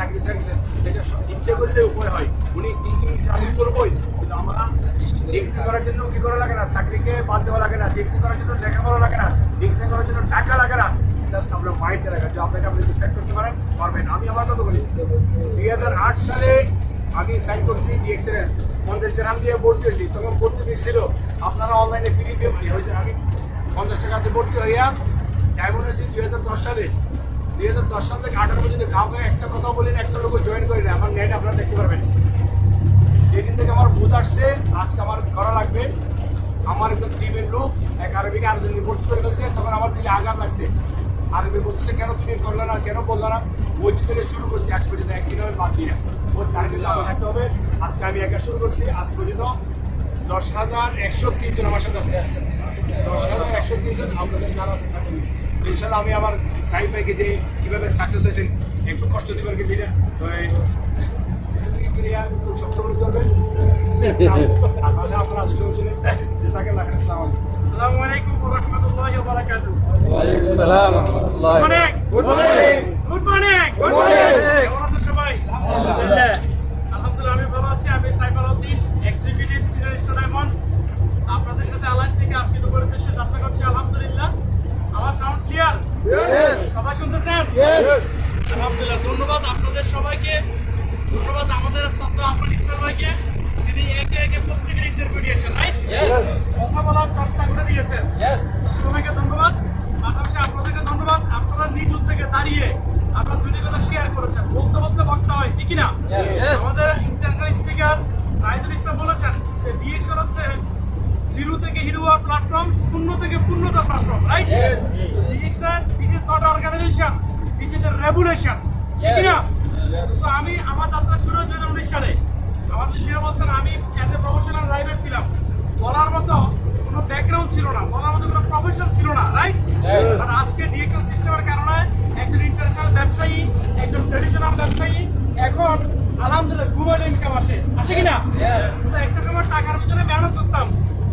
চাকরি চাকরি এটা ইচ্ছে করলে উপরে হয়। উনি ইংলিশ আমি করবোই? কিন্তু আমরা ডিক্সি করার জন্য কি করা লাগে না? চাকরিকে বাদ দেওয়া লাগে না। ডিক্সি করার জন্য দেখা করা লাগে না। ডিক্সি করার জন্য টাকা লাগে না। জাস্ট আমরা মাইন্ডে লাগে যে আপনাকে আপনি সেট করতে পারেন, পারবেন। আমি আমার কথা বলি। দুই হাজার আট সালে আমি সাইন করছি ডিএক্সের পঞ্চাশ গ্রাম দিয়ে ভর্তি হয়েছি। তখন ভর্তি ফিস ছিল। আপনারা অনলাইনে ফ্রি পেমেন্ট হয়েছে। আমি পঞ্চাশ টাকাতে ভর্তি হইয়া ডায়মন্ড হয়েছি দুই হাজার দশ সালে। দুই হাজার দশ সাল থেকে আঠারো পর্যন্ত কাউকে একটা কথা বলি না একটা লোক জয়েন করি না আমার নেট আপনারা দেখতে পারবেন। যেদিন থেকে আমার বুথ আসছে, আজকে আমার করা লাগবে। আমার একজন টিমের লোক, এক আরবিকে আরেকজন ভর্তি করে ফেলছে, তখন আমার দিকে আঘাত লাগছে। আরবি বলছে কেন তুমি করলে না, কেন বলল না? ওই দিন থেকে শুরু করছি, আজ পর্যন্ত একদিন আমি বাদ দিয়ে ওর টার্গেট আমার থাকতে হবে। আজকে আমি একা শুরু করছি, আজ পর্যন্ত দশ হাজার একশো তিনজন আমার সাথে আছে। দশ হাজার একশো তিনজন আপনাদের যারা আছে সাথে ইনশাল্লাহ আমি আমার সাইড ভাইকে যে কীভাবে সাকসেস হয়েছেন একটু কষ্ট দিবার কি দিলে। তো ক্রিয়া একটু সবসময় করবেন। আর পাশে আপনারা আছে শুনছিলেন জেসাকাল্লাহ খান আসসালামু আলাইকুম আসসালামু আলাইকুম ওয়া রাহমাতুল্লাহি ওয়া বারাকাতুহু সালাম রহমতুল্লাহ morning good morning good morning Good morning. কেমন আছেন সবাই আলহামদুলিল্লাহ আলহামদুলিল্লাহ আমি ভালো আছি আমি Saifaruddin executive senior star diamond আপনাদের সাথে আলাইন থেকে আজকে দুপুরের উদ্দেশ্যে যাত্রা করছি আলহামদুলিল্লাহ আমার সাউন্ড ক্লিয়ার Yes. সবাই শুনতেছেন Yes. আলহামদুলিল্লাহ ধন্যবাদ আপনাদের সবাইকে। ধন্যবাদ আমাদের ছাত্র আপনার ইসলাম ভাইকে। তিনি একে একে প্রত্যেকের ইন্টারভিউ দিয়েছেন রাইট কথা বলার চর্চা করে দিয়েছেন। Yes. সবাইকে ধন্যবাদ। পাশাপাশি আপনাদেরকে ধন্যবাদ। আপনারা নিজ উদ্যোগে দাঁড়িয়ে আপনারা দুটি কথা শেয়ার করেছেন। বলতে বলতে বক্তা হয় না? আমাদের ইন্টারন্যাশনাল স্পিকার জাহিদুল ইসলাম বলেছেন যে ডিএক্সন হচ্ছে জিরো থেকে হিরো হওয়ার প্ল্যাটফর্ম শূন্য থেকে পূর্ণতা platform right. DXN this is not organisation this is a revolution ঠিক না তো আমি আমার যাত্রা শুরু হয় দুই উনিশ সালে। আমার জিরো বলছেন আমি অ্যাজ এ প্রফেশনাল ড্রাইভার ছিলাম। বলার মতো কোনো ব্যাকগ্রাউন্ড ছিল না। বলার মতো কোনো প্রফেশন ছিল না রাইট আর আজকে ডিএক্সএল সিস্টেমের কারণে একজন ইন্টারন্যাশনাল ব্যবসায়ী একজন ট্রেডিশনাল ব্যবসায়ী এখন আলহামদুলিল্লাহ ঘুমালে ইনকাম আসে। আসে কিনা তো একটা সময় টাকার পিছনে মেহনত করতাম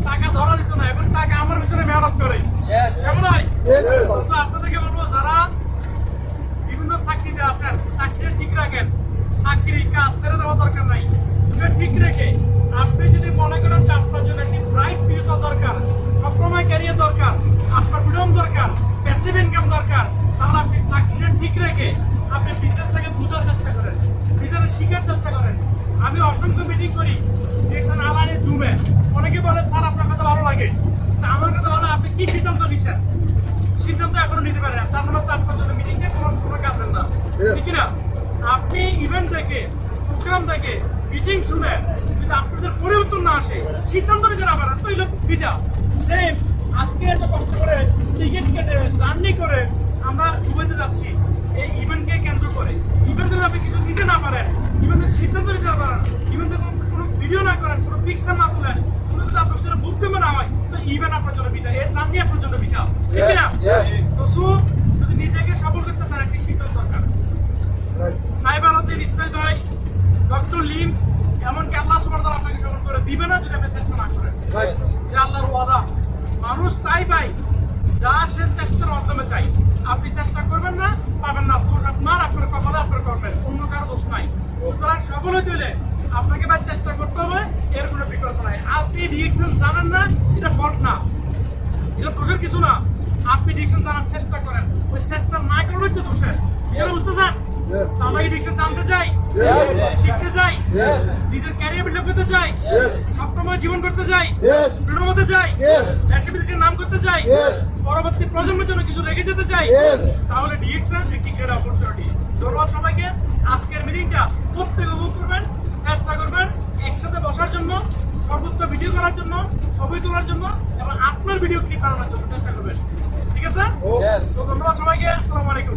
টাকা ধরা দিত না এখন টাকা আমার পিছনে মেহনত করে Yes. কেমন হয় Yes. তো আপনাদেরকে বলব যারা বিভিন্ন চাকরিতে আছেন চাকরি ঠিক রাখেন। চাকরি কাজ ছেড়ে দেওয়া দরকার নাই। ঠিক রেখে আপনি যদি মনে করেন যে আপনার জন্য একটি ব্রাইট ফিউচার দরকার, সবসময় ক্যারিয়ার দরকার, আপনার ফ্রিডম দরকার প্যাসিভ ইনকাম দরকার, তাহলে আপনি চাকরিটা ঠিক রেখে আপনি বিজনেসটাকে বোঝার চেষ্টা করেন বিজনেস শিখার চেষ্টা করেন। আমি অসংখ্য মিটিং করি, দেখছেন আলানি জুমে। অনেকে বলে, স্যার, আপনার কথা ভালো লাগে। তা আমার কথা ভালো আপনি কি সিদ্ধান্ত নিচ্ছেন সিদ্ধান্ত এখনও নিতে পারেন তার মানে হচ্ছে আপনার জন্য মিটিং কে কোনো কোনো আপনি ইভেন্ট থেকে প্রোগ্রাম থেকে মিটিং শুনে যদি আপনাদের পরিবর্তন না আসে, সিদ্ধান্ত নিতে পারেন তো হইল বিদা। সেম আজকে এত কষ্ট করে টিকিট কেটে জার্নি করে আমরা দুবাইতে যাচ্ছি এই ইভেন্টকে কেন্দ্র করে ইভেন্ট যদি আপনি কিছু নিতে না পারেন ইভেন্টের সিদ্ধান্ত নিতে না পারেন ইভেন্টের কোনো ভিডিও না করেন কোনো পিকচার না তোলেন কোনো যদি আপনার জন্য বুক পেমেন্ট না হয় তো ইভেন্ট আপনার জন্য বিদা এই জার্নি আপনার জন্য বিদা ঠিক না Yes. তো সো যদি নিজেকে সফল করতে চান একটি সিদ্ধান্ত দরকার সাইবার হচ্ছেন ইসমাইল ভাই ডক্টর লিম এমনকি আল্লাহ সুবহানাহু ওয়া তাআলা আপনাকে সফল করে দিবে না যদি আপনি চেষ্টা না করেন. যে আল্লাহর ওয়াদা। মানুষ তাই পাই যা সে চেষ্টার মাধ্যমে চাই আপনি চেষ্টা করবেন না, পাবেন না। দোষ আপনার আপনার কপালে আপনার করবেন অন্য কারও দোষ নাই। সুতরাং সফল হইতে হলে আপনাকে ভাই চেষ্টা করতে হবে, এর কোনো বিকল্প নাই। আপনি রিয়েকশন জানেন না, এটা ফল্ট না। এটা দোষের কিছু না। আপনি ডিকশন জানার চেষ্টা করেন। ওই চেষ্টা না করলে হচ্ছে দোষের। এটা বুঝতে চান? আমরা কি ডিকশন জানতে চাই? শিখতে চাই? নিজের ক্যারিয়ার বিল্ড করতে চাই? Yes. জীবন করতে চাই? Yes. হতে চাই? দেশে বিদেশের নাম করতে চাই? পরবর্তী প্রজন্মের জন্য কিছু রেখে যেতে চাই? তাহলে ডিএক্সএন একটি গ্রেট অপরচুনিটি ধন্যবাদ সবাইকে। আজকের মিটিংটা প্রত্যেকে উপভোগ করবেন চেষ্টা করবেন একসাথে বসার জন্য সর্বোচ্চ ভিডিও করার জন্য ছবি তোলার জন্য এবং আপনার ভিডিও ক্লিক করানোর জন্য চেষ্টা করবেন। ঠিক আছে? ধন্যবাদ সবাইকে। আসসালামু আলাইকুম।